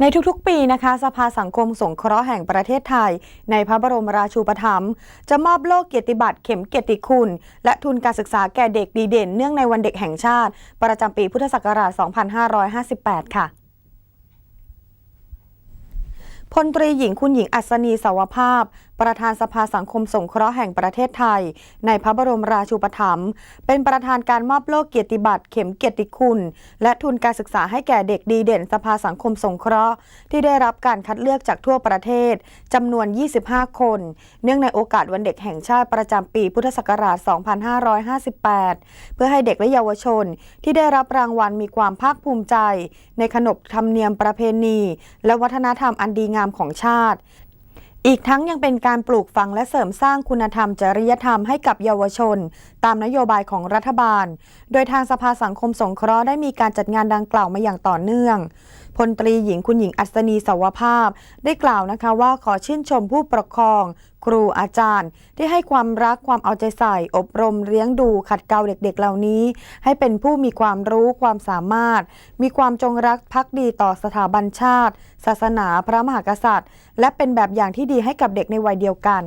ในทุกๆ ปีนะคะ สภาสังคมสงเคราะห์แห่งประเทศไทย ในพระบรมราชูปถัมภ์จะมอบโล่เกียรติบัตรเข็มเกียรติคุณ และทุนการศึกษาแก่เด็กดีเด่น เนื่องในวันเด็กแห่งชาติ ประจำปีพุทธศักราช 2558 ค่ะ พลตรีหญิงคุณหญิงอัศนีสาวภาพ ประธานสภาสังคมสงเคราะห์แห่งประเทศไทย ในพระบรมราชูปถัมภ์เป็นประธานการมอบโล่เกียรติบัตรเข็มเกียรติคุณ และทุนการศึกษาให้แก่เด็กดีเด่นสภาสังคมสงเคราะห์ ที่ได้รับการคัดเลือกจากทั่วประเทศจำนวน 25 คน เนื่องในโอกาสวันเด็กแห่งชาติประจำปีพุทธศักราช 2558 เพื่อให้เด็กและเยาวชน ที่ได้รับรางวัลมีความภาคภูมิใจ ในขนบธรรมเนียมประเพณี และวัฒนธรรมอันดีงามของชาติ อีกทั้งยังเป็นการปลูกฝังและเสริมสร้างคุณธรรมจริยธรรมให้กับเยาวชน ตามนโยบายของรัฐบาล โดยทางสภาสังคมสงเคราะห์ได้มีการจัดงานดังกล่าวมาอย่างต่อเนื่องพลตรีหญิงคุณหญิงอัศนีสวภาพ ได้กล่าวนะคะว่าขอชื่นชมผู้ปกครอง ครูอาจารย์ ที่ให้ความรักความเอาใจใส่ อบรมเลี้ยงดูขัดเกลาเด็กๆ เหล่านี้ ให้เป็นผู้มีความรู้ความสามารถ มีความจงรักภักดีต่อสถาบันชาติ ศาสนาพระมหากษัตริย์ และเป็นแบบอย่างที่ดีให้กับเด็กในวัยเดียวกัน